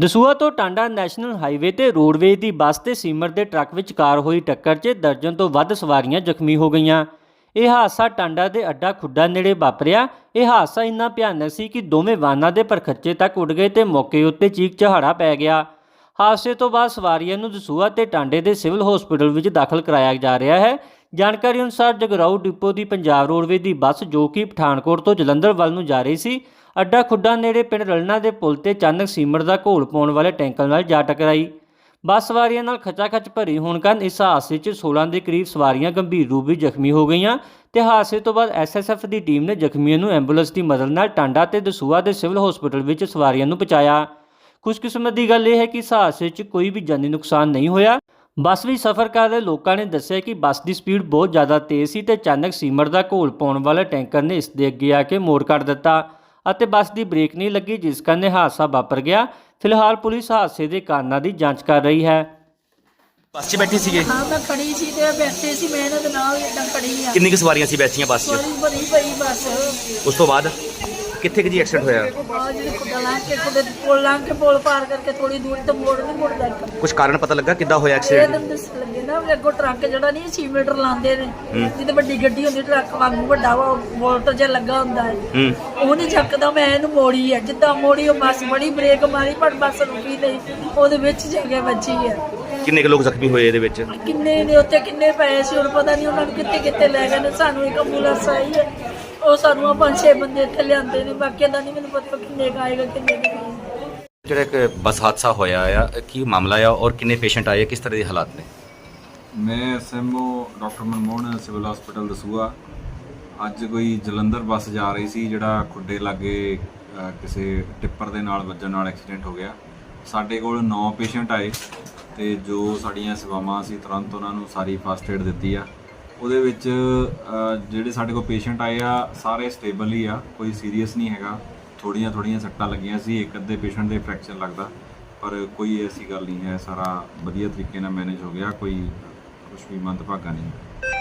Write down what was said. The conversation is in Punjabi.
ਦਸੂਹਾ ਤੋਂ ਟਾਂਡਾ ਨੈਸ਼ਨਲ ਹਾਈਵੇ ਤੇ ਰੋਡਵੇਜ਼ ਦੀ ਬੱਸ ਤੇ ਸੀਮਰ ਦੇ ਟਰੱਕ ਵਿਚਕਾਰ ਹੋਈ ਟੱਕਰ 'ਚ ਦਰਜਨ ਤੋਂ ਵੱਧ ਸਵਾਰੀਆਂ ਜ਼ਖਮੀ ਹੋ ਗਈਆਂ। ਇਹ ਹਾਦਸਾ ਟਾਂਡਾ ਦੇ ਅੱਡਾ ਖੁੱਡਾ ਨੇੜੇ ਵਾਪਰਿਆ। ਇਹ ਹਾਦਸਾ ਇੰਨਾ ਭਿਆਨਕ ਸੀ ਕਿ ਦੋਵੇਂ ਵਾਹਨਾਂ ਦੇ ਪਰਖੱਚੇ ਤੱਕ ਉੱਡ ਗਏ ਤੇ ਮੌਕੇ ਉੱਤੇ ਚੀਕ ਚਹਾੜਾ ਪੈ ਗਿਆ। ਹਾਦਸੇ ਤੋਂ ਬਾਅਦ ਸਵਾਰੀਆਂ ਨੂੰ ਦਸੂਆ ਤੇ ਟਾਂਡੇ ਦੇ ਸਿਵਲ ਹਸਪੀਟਲ ਵਿੱਚ ਦਾਖਲ ਕਰਾਇਆ ਜਾ ਰਿਹਾ ਹੈ। ਜਾਣਕਾਰੀ ਅਨੁਸਾਰ ਜਗਰਾਉ ਡਿਪੋ ਦੀ ਪੰਜਾਬ ਰੋਡਵੇ ਦੀ ਬੱਸ ਜੋ ਕਿ ਪਠਾਨਕੋਟ ਤੋਂ ਜਲੰਧਰ ਵੱਲ ਨੂੰ ਜਾ ਰਹੀ ਸੀ ਅੱਡਾ ਖੁੱਡਾ ਨੇੜੇ ਪਿੰਡ ਰਲਣਾ ਦੇ ਪੁਲ ਤੇ ਅਚਾਨਕ ਸੀਮਰ ਦਾ ਘੋਲ ਪਾਉਣ ਵਾਲੇ ਟੈਂਕਰ ਨਾਲ ਜਾ ਟਕਰਾਈ। ਬੱਸ ਸਵਾਰੀਆਂ ਨਾਲ ਖਚਾਖਚ ਭਰੀ ਹੋਣ ਕਾਰਨ ਇਸ ਹਾਦਸੇ 'ਚ 16 ਦੇ ਕਰੀਬ ਸਵਾਰੀਆਂ ਗੰਭੀਰ ਰੂਪ ਵਿੱਚ ਜ਼ਖਮੀ ਹੋ ਗਈਆਂ ਤੇ ਹਾਦਸੇ ਤੋਂ ਬਾਅਦ ਐਸਐਸਐਫ ਦੀ ਟੀਮ ਨੇ ਜ਼ਖਮੀਆਂ ਨੂੰ ਐਂਬੂਲੈਂਸ ਦੀ ਮਦਦ ਨਾਲ ਟਾਂਡਾ ਤੇ ਦਸੂਆ ਦੇ ਸਿਵਲ ਹਸਪੀਟਲ ਵਿੱਚ ਸਵਾਰੀਆਂ ਨੂੰ ਪਹੁੰਚਾਇਆ। ਖੁਸ਼ਕਿਸਮਤ ਦੀ ਗੱਲ ਇਹ ਹੈ ਕਿ ਇਸ ਹਾਦਸੇ 'ਚ ਕੋਈ ਵੀ ਜਾਨੀ ਨੁਕਸਾਨ ਨਹੀਂ ਹੋਇਆ। ਬੱਸ ਵਿੱਚ ਸਫ਼ਰ ਕਰ ਰਹੇ ਲੋਕਾਂ ਨੇ ਦੱਸਿਆ ਕਿ ਬੱਸ ਦੀ ਸਪੀਡ ਬਹੁਤ ਜ਼ਿਆਦਾ ਤੇਜ਼ ਸੀ ਤੇ ਅਚਾਨਕ ਸੀਮਰ ਦਾ ਘੋਲ ਪਾਉਣ ਵਾਲਾ ਟੈਂਕਰ ਨੇ ਇਸ ਦੇ ਅੱਗੇ ਆ ਕੇ ਮੋੜ ਕੱਢ ਦਿੱਤਾ ਅਤੇ ਬੱਸ ਦੀ ਬ੍ਰੇਕ ਨਹੀਂ ਲੱਗੀ ਜਿਸ ਕਾਰਨ ਇਹ ਹਾਦਸਾ ਵਾਪਰ ਗਿਆ। ਫਿਲਹਾਲ ਪੁਲਿਸ ਹਾਦਸੇ ਦੇ ਕਾਰਨਾਂ ਦੀ ਜਾਂਚ ਕਰ ਰਹੀ ਹੈ। ਬੱਸ 'ਚ ਬੈਠੇ ਸੀਗੇ? ਹਾਂ ਮੈਂ ਖੜੀ ਸੀ ਤੇ ਬੈਠੇ ਸੀ ਮੈਂ ਇਹਨਾਂ ਦੇ ਨਾਲ ਇਦਾਂ ਖੜੀ ਆ। ਕਿੰਨੀ ਕੁ ਸਵਾਰੀਆਂ ਸੀ ਬੈਠੀਆਂ ਬੱਸ 'ਚ? ਬੜੀ ਬੜੀ ਪਈ ਬਸ। ਉਸ ਤੋਂ ਬਾਅਦ? ਕਿੱਥੇ ਕੁ ਜੀ ਐਕਸੀਡੈਂਟ ਹੋਇਆ? ਆ ਜਿਹੜੀ ਖੁੱਡਾ ਲਾਂ ਕੇ ਖੁੱਡੇ ਪੁੱਲ ਲਾਂ ਕੇ ਪੁੱਲ ਪਾਰ ਕਰਕੇ ਥੋੜੀ ਦੂਰ ਤੇ ਮੋੜ ਨਹੀਂ ਮੁੜਦਾ ਇੱਕ ਕੁਝ ਕਾਰਨ ਪਤਾ ਲੱਗਾ ਕਿੱਦਾਂ ਹੋਇਆ ਇਹ ਐਕਸੀਡੈਂਟ ਤਾਂ ਦੱਸ ਲੱਗੇ ਨਾ ਵੀ ਅੱਗੋਂ ਟਰੱਕ ਜਿਹੜਾ ਨਹੀਂ 6 ਮੀਟਰ ਲਾਉਂਦੇ ਨੇ ਜਿੱਤੇ ਵੱਡੀ ਗੱਡੀ ਹੁੰਦੀ ਟਰੱਕ ਵਾਂਗੂ ਵੱਡਾ ਵਾ ਵੋਲਟ ਜਿਹਾ ਲੱਗਾ ਹੁੰਦਾ ਹੈ ਹੂੰ। ਉਹ ਨਹੀਂ ਚੱਕਦਾ ਮੈਂ ਇਹਨੂੰ ਮੋੜੀ ਆ। ਜਿੱਦਾਂ ਮੋੜੀ ਉਹ ਬੱਸ ਬੜੀ ਬ੍ਰੇਕ ਮਾਰੀ ਪਰ ਬੱਸ ਰੁਕੀ ਨਹੀਂ। ਉਹਦੇ ਵਿੱਚ ਜਾ ਕੇ ਵੱਜੀ ਆ। ਕਿੰਨੇ ਕੁ ਲੋਕ ਜ਼ਖਮੀ ਹੋਏ ਇਹਦੇ ਵਿੱਚ? ਕਿੰਨੇ ਨੇ ਉੱਤੇ ਕਿੰਨੇ ਪਏ ਸੀ ਹੁਣ ਪਤਾ ਨਹੀਂ ਉਹਨਾਂ ਨੂੰ ਕਿੱਥੇ ਕਿੱਥੇ ਲੈ ਗਏ ਨੇ। ਸਾਨੂੰ ਇੱਕ ਐਂਬੂਲੈਂਸ ਆਈ ਹੈ ਉਹ ਸਾਨੂੰ ਆ ਪੰਜ ਛੇ ਬੰਦੇ ਇੱਥੇ ਲਿਆਂਦੇ ਨੇ ਬਾਕੀ ਦਾ ਨਹੀਂ ਮੈਨੂੰ ਪਤਾ ਕਿੰਨੇ ਕੁ ਆਏਗਾ ਕਿੰਨੇ ਕੁ ਨਹੀਂ। ਜਿਹੜਾ ਇੱਕ ਬੱਸ ਹਾਦਸਾ ਹੋਇਆ ਆ ਕੀ ਮਾਮਲਾ ਆ ਔਰ ਕਿੰਨੇ ਪੇਸ਼ੈਂਟ ਆਏ ਕਿਸ ਤਰ੍ਹਾਂ ਦੇ ਹਾਲਾਤ ਨੇ? ਮੈਂ SMO doctor Manmohan civil hospital Dasuya. ਅੱਜ ਕੋਈ ਜਲੰਧਰ ਬੱਸ ਜਾ ਰਹੀ ਸੀ ਜਿਹੜਾ ਖੁੱਡੇ ਲਾਗੇ ਅ, ਕਿਸੇ ਟਿੱਪਰ ਦੇ ਨਾਲ ਵੱਜਣ ਨਾਲ ਐਕਸੀਡੈਂਟ ਹੋ ਗਿਆ। ਸਾਡੇ ਕੋਲ 9 ਪੇਸ਼ੈਂਟ ਆਏ ਤੇ ਜੋ ਸਾਡੀਆਂ ਸੇਵਾਵਾਂ ਅਸੀਂ ਤੁਰੰਤ ਉਹਨਾਂ ਨੂੰ ਸਾਰੀ ਫਸਟ ਏਡ ਦਿੱਤੀ ਆ। ਉਹਦੇ ਵਿੱਚ ਜਿਹੜੇ ਸਾਡੇ ਕੋਲ ਪੇਸ਼ੈਂਟ ਆਏ ਆ, ਸਾਰੇ ਸਟੇਬਲ ਹੀ ਆ, ਕੋਈ ਸੀਰੀਅਸ ਨਹੀਂ ਹੈਗਾ। ਥੋੜੀਆਂ ਥੋੜੀਆਂ ਸੱਟਾਂ ਲੱਗੀਆਂ ਸੀ, ਇੱਕ ਅੱਧੇ ਪੇਸ਼ੈਂਟ ਦੇ ਫ੍ਰੈਕਚਰ ਲੱਗਦਾ। ਪਰ ਕੋਈ ਐਸੀ ਗੱਲ ਨਹੀਂ ਹੈ, ਸਾਰਾ ਵਧੀਆ ਤਰੀਕੇ ਨਾਲ ਮੈਨੇਜ ਹੋ ਗਿਆ, ਕੋਈ ਕੁਝ ਵੀ ਮੰਦਭਾਗਾ ਨਹੀਂ।